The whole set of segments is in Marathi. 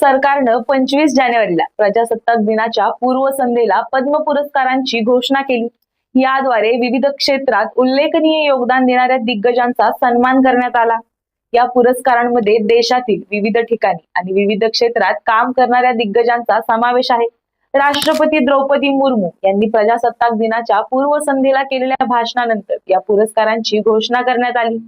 सरकारनं पंचवीस जानेवारीला प्रजासत्ताक दिनाच्या पूर्वसंध्येला पद्म पुरस्कारांची घोषणा केली. याद्वारे विविध क्षेत्रात उल्लेखनीय योगदान देणाऱ्या दिग्गजांचा सन्मान करण्यात आला. या पुरस्कारांमध्ये देशातील विविध ठिकाणी आणि विविध क्षेत्रात काम करणाऱ्या दिग्गजांचा समावेश आहे. राष्ट्रपती द्रौपदी मुर्मू यांनी प्रजासत्ताक दिनाच्या पूर्वसंध्येला केलेल्या भाषणानंतर या पुरस्कारांची घोषणा करण्यात आली.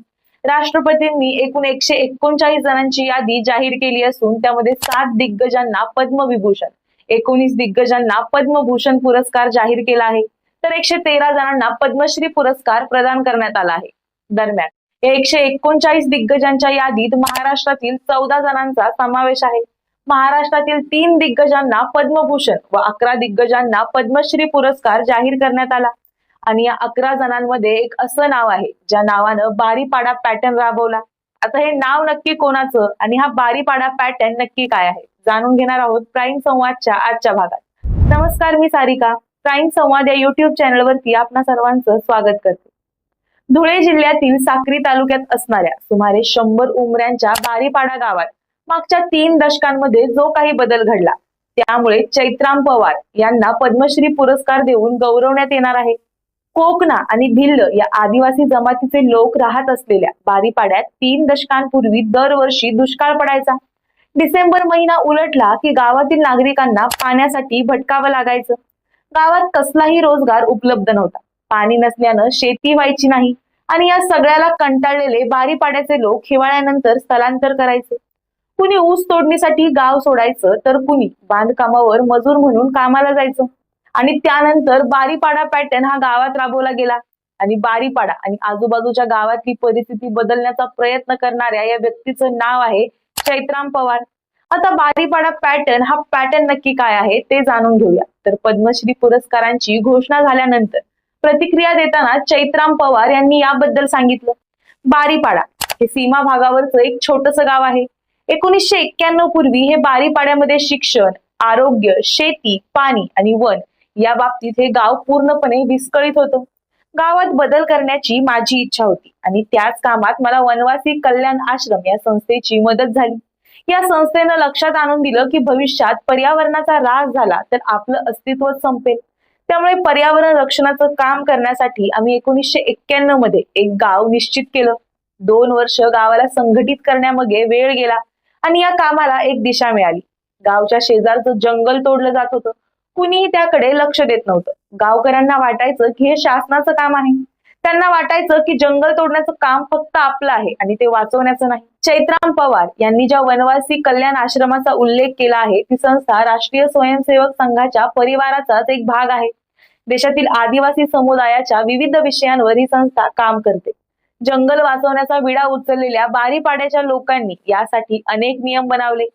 राष्ट्रपतींनी एकूण एकशे एकोणचाळीस जणांची यादी जाहीर केली असून त्यामध्ये सात दिग्गजांना पद्मविभूषण एकोणीस दिग्गजांना पद्मभूषण पुरस्कार जाहीर केला आहे. तर एकशे तेरा जणांना पद्मश्री पुरस्कार प्रदान करण्यात आला आहे. दरम्यान या एकशे एकोणचाळीस दिग्गजांच्या यादीत महाराष्ट्रातील चौदा जणांचा समावेश आहे. महाराष्ट्रातील तीन दिग्गजांना पद्मभूषण व अकरा दिग्गजांना पद्मश्री पुरस्कार जाहीर करण्यात आला. आणि या अकरा जणांमध्ये एक असं नाव आहे ज्या नावानं बारीपाडा पॅटर्न राबवला. आता हे नाव नक्की कोणाचं आणि हा बारीपाडा पॅटर्न नक्की काय आहे? जाणून घेणार आहोत प्राईम संवादच्या आजच्या भागात. नमस्कार मी सारिका. प्राईम संवाद या युट्यूब चॅनलवरती आपणा सर्वांचं स्वागत करते. धुळे जिल्ह्यातील साक्री तालुक्यात असणाऱ्या सुमारे शंभर उमऱ्यांच्या बारीपाडा गावात मागच्या तीन दशकांमध्ये जो काही बदल घडला त्यामुळे चैत्राम पवार यांना पद्मश्री पुरस्कार देऊन गौरवण्यात येणार आहे. कोकणा आणि भिल्ल या आदिवासी जमातीचे लोक राहत असलेल्या बारीपाड्यात तीन दशकांपूर्वी दरवर्षी दुष्काळ पडायचा. डिसेंबर महिना उलटला की गावातील नागरिकांना पाण्यासाठी भटकावं लागायचं. गावात कसलाही रोजगार उपलब्ध नव्हता. पाणी नसल्यानं शेती व्हायची नाही आणि या सगळ्याला कंटाळलेले बारीपाड्याचे लोक हिवाळ्यानंतर स्थलांतर करायचे. कुणी ऊस तोडणीसाठी गाव सोडायचं तर कुणी बांधकामावर मजूर म्हणून कामाला जायचं. आणि त्यानंतर बारीपाडा पॅटर्न हा गावात राबवला गेला. आणि बारीपाडा आणि आजूबाजूच्या गावातली परिस्थिती बदलण्याचा प्रयत्न करणाऱ्या या व्यक्तीचं नाव आहे चैत्राम पवार. आता बारीपाडा पॅटर्न हा पॅटर्न नक्की काय आहे ते जाणून घेऊया. तर पद्मश्री पुरस्कारांची घोषणा झाल्यानंतर प्रतिक्रिया देताना चैत्राम पवार यांनी याबद्दल सांगितलं. बारीपाडा हे सीमा भागावरचं एक छोटस गाव आहे. एकोणीसशे एक्क्याण्णव पूर्वी हे बारीपाड्यामध्ये शिक्षण आरोग्य शेती पाणी आणि वन या बाबतीत हे गाव पूर्णपणे विस्कळीत होतं. गावात बदल करण्याची माझी इच्छा होती आणि त्याच कामात मला वनवासी कल्याण आश्रम या संस्थेची मदत झाली. या संस्थेनं लक्षात आणून दिलं की भविष्यात पर्यावरणाचा ऱ्हास झाला तर आपलं अस्तित्व संपेल. त्यामुळे पर्यावरण रक्षणाचं काम करण्यासाठी आम्ही एकोणीसशे एक्क्याण्णवमध्ये एक गाव निश्चित केलं. दोन वर्ष गावाला संघटित करण्यामध्ये वेळ गेला आणि या कामाला एक दिशा मिळाली. गावच्या शेजारचं जंगल तोडलं जात होतं. कुणीही त्याकडे लक्ष देत नव्हतं. गावकऱ्यांना वाटायचं की हे शासनाचं काम आहे. त्यांना वाटायचं की जंगल तोडण्याचं काम फक्त आपलं आहे आणि ते वाचवण्याचं नाही. चैत्राम पवार यांनी ज्या वनवासी कल्याण आश्रमाचा उल्लेख केला आहे ती संस्था राष्ट्रीय स्वयंसेवक संघाच्या परिवाराचाच एक भाग आहे. देशातील आदिवासी समुदायाच्या विविध विषयांवर ही संस्था काम करते. जंगल वाचवण्याचा विडा उचललेल्या बारीपाड्याच्या लोकांनी यासाठी अनेक नियम बनवले.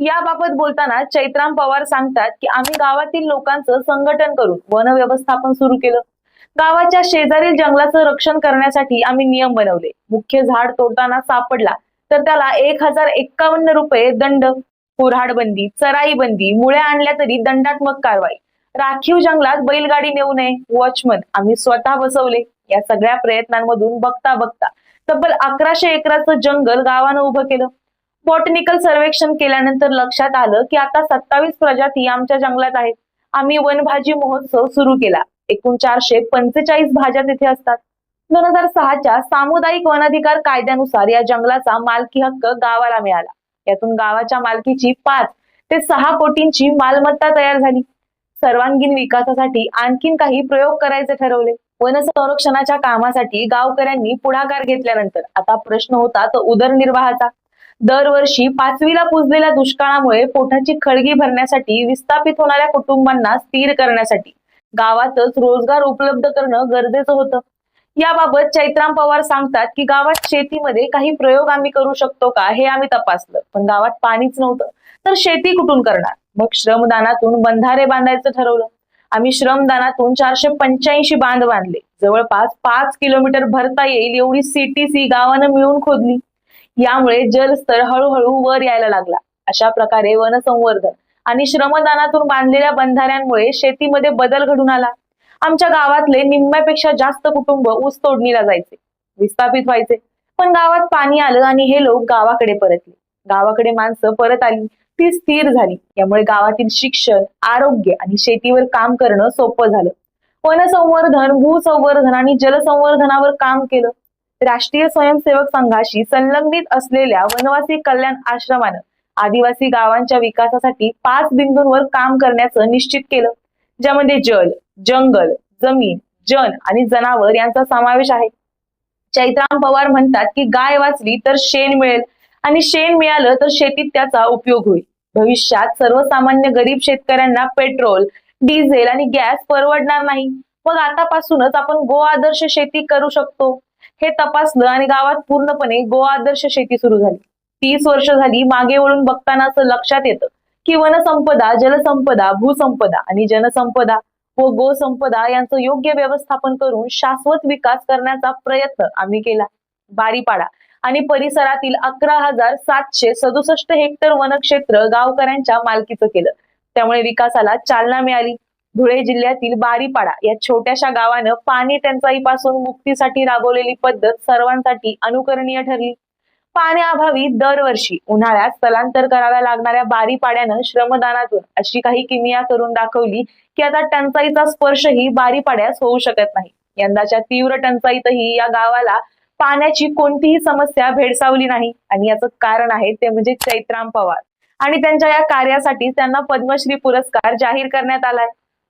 याबाबत बोलताना चैत्राम पवार सांगतात की आम्ही गावातील लोकांचं संघटन करून वन व्यवस्थापन सुरू केलं. गावाच्या शेजारील जंगलाचं रक्षण करण्यासाठी आम्ही नियम बनवले. मुख्य झाड तोडताना सापडला तर त्याला एक हजार एक्कावन्न रुपये दंड कुऱ्हाडबंदी चराई बंदी मुळ्या आणल्या तरी दंडात्मक कारवाई. राखीव जंगलात बैलगाडी नेऊ नये. वॉचमन आम्ही स्वतः बसवले. या सगळ्या प्रयत्नांमधून बघता बघता तब्बल अकराशे एकराचं जंगल गावानं उभं केलं. बॉटनिकल सर्वेक्षण केल्यानंतर लक्षात आलं की आता सत्तावीस प्रजाती आमच्या जंगलात आहेत. आम्ही वनभाजी महोत्सव सुरू केला. एकूण चारशे पंचेचाळीस भाज्या तिथे असतात. दोन हजार सहाच्या सामुदायिक वनाधिकार कायद्यानुसार या जंगलाचा मालकी हक्क गावाला मिळाला. यातून गावाच्या मालकीची पाच ते सहा कोटींची मालमत्ता तयार झाली. सर्वांगीण विकासासाठी आणखीन काही प्रयोग करायचे ठरवले. वन संरक्षणाच्या कामासाठी गावकऱ्यांनी पुढाकार घेतल्यानंतर आता प्रश्न होता तो उदरनिर्वाहाचा. दरवर्षी पाचवीला पुजलेल्या दुष्काळामुळे पोटाची खळगी भरण्यासाठी विस्थापित होणाऱ्या कुटुंबांना स्थिर करण्यासाठी गावातच रोजगार उपलब्ध करणं गरजेचं होतं. याबाबत चैत्राम पवार सांगतात की गावात शेतीमध्ये काही प्रयोग आम्ही करू शकतो का हे आम्ही तपासलं पण गावात पाणीच नव्हतं. तर शेती कुठून करणार? मग श्रमदानातून बंधारे बांधायचं ठरवलं. आम्ही श्रमदानातून चारशे पंच्याऐंशी बांध बांधले. जवळपास पाच किलोमीटर भरता येईल एवढी सीटीसी गावानं मिळून खोदली. यामुळे जलस्तर हळूहळू वर यायला लागला. अशा प्रकारे वनसंवर्धन आणि श्रमदानातून बांधलेल्या बंधाऱ्यांमुळे शेतीमध्ये बदल घडून आला. आमच्या गावातले निम्म्यापेक्षा जास्त कुटुंब ऊस तोडणीला जायचे विस्थापित व्हायचे. पण गावात पाणी आलं आणि हे लोक गावाकडे परतले. गावाकडे माणसं परत आली ती स्थिर झाली. यामुळे गावातील शिक्षण आरोग्य आणि शेतीवर काम करणं सोपं झालं. वनसंवर्धन भूसंवर्धन आणि जलसंवर्धनावर काम केलं. राष्ट्रीय स्वयंसेवक संघाशी संलग्नित असलेल्या वनवासी कल्याण आश्रमानं आदिवासी गावांच्या विकासासाठी पाच बिंदूंवर काम करण्याचं निश्चित केलं. ज्यामध्ये जल जंगल जमीन जन आणि जनावर यांचा समावेश आहे. चैत्राम पवार म्हणतात की गाय वाचली तर शेण मिळेल आणि शेण मिळालं तर शेतीत त्याचा उपयोग होईल. भविष्यात सर्वसामान्य गरीब शेतकऱ्यांना पेट्रोल डिझेल आणि गॅस परवडणार नाही. मग आतापासूनच आपण गो आदर्श शेती करू शकतो. हे तपासलं आणि गावात पूर्णपणे गो आदर्श शेती सुरू झाली. तीस वर्ष झाली मागे वळून बघताना असं लक्षात येतं की वनसंपदा जलसंपदा भूसंपदा आणि जनसंपदा व गोसंपदा यांचं योग्य व्यवस्थापन करून शाश्वत विकास करण्याचा प्रयत्न आम्ही केला. बारीपाडा आणि परिसरातील अकरा हजार सातशे सदुसष्ट हेक्टर वनक्षेत्र गावकऱ्यांच्या मालकीचं केलं. त्यामुळे विकासाला चालना मिळाली. धुळे जिल्ह्यातील बारीपाडा या छोट्याशा गावानं पाणी टंचाईपासून मुक्तीसाठी राबवलेली पद्धत सर्वांसाठी अनुकरणीय ठरली. पाण्याअभावी दरवर्षी उन्हाळ्यात स्थलांतर कराव्या लागणाऱ्या बारीपाड्यानं श्रमदानातून अशी काही किमिया करून दाखवली की आता टंचाईचा स्पर्शही बारीपाड्यास होऊ शकत नाही. यंदाच्या तीव्र टंचाईतही या गावाला पाण्याची कोणतीही समस्या भेडसावली नाही आणि याचं कारण आहे ते म्हणजे चैत्राम पवार. आणि त्यांच्या या कार्यासाठी त्यांना पद्मश्री पुरस्कार जाहीर करण्यात आलाय.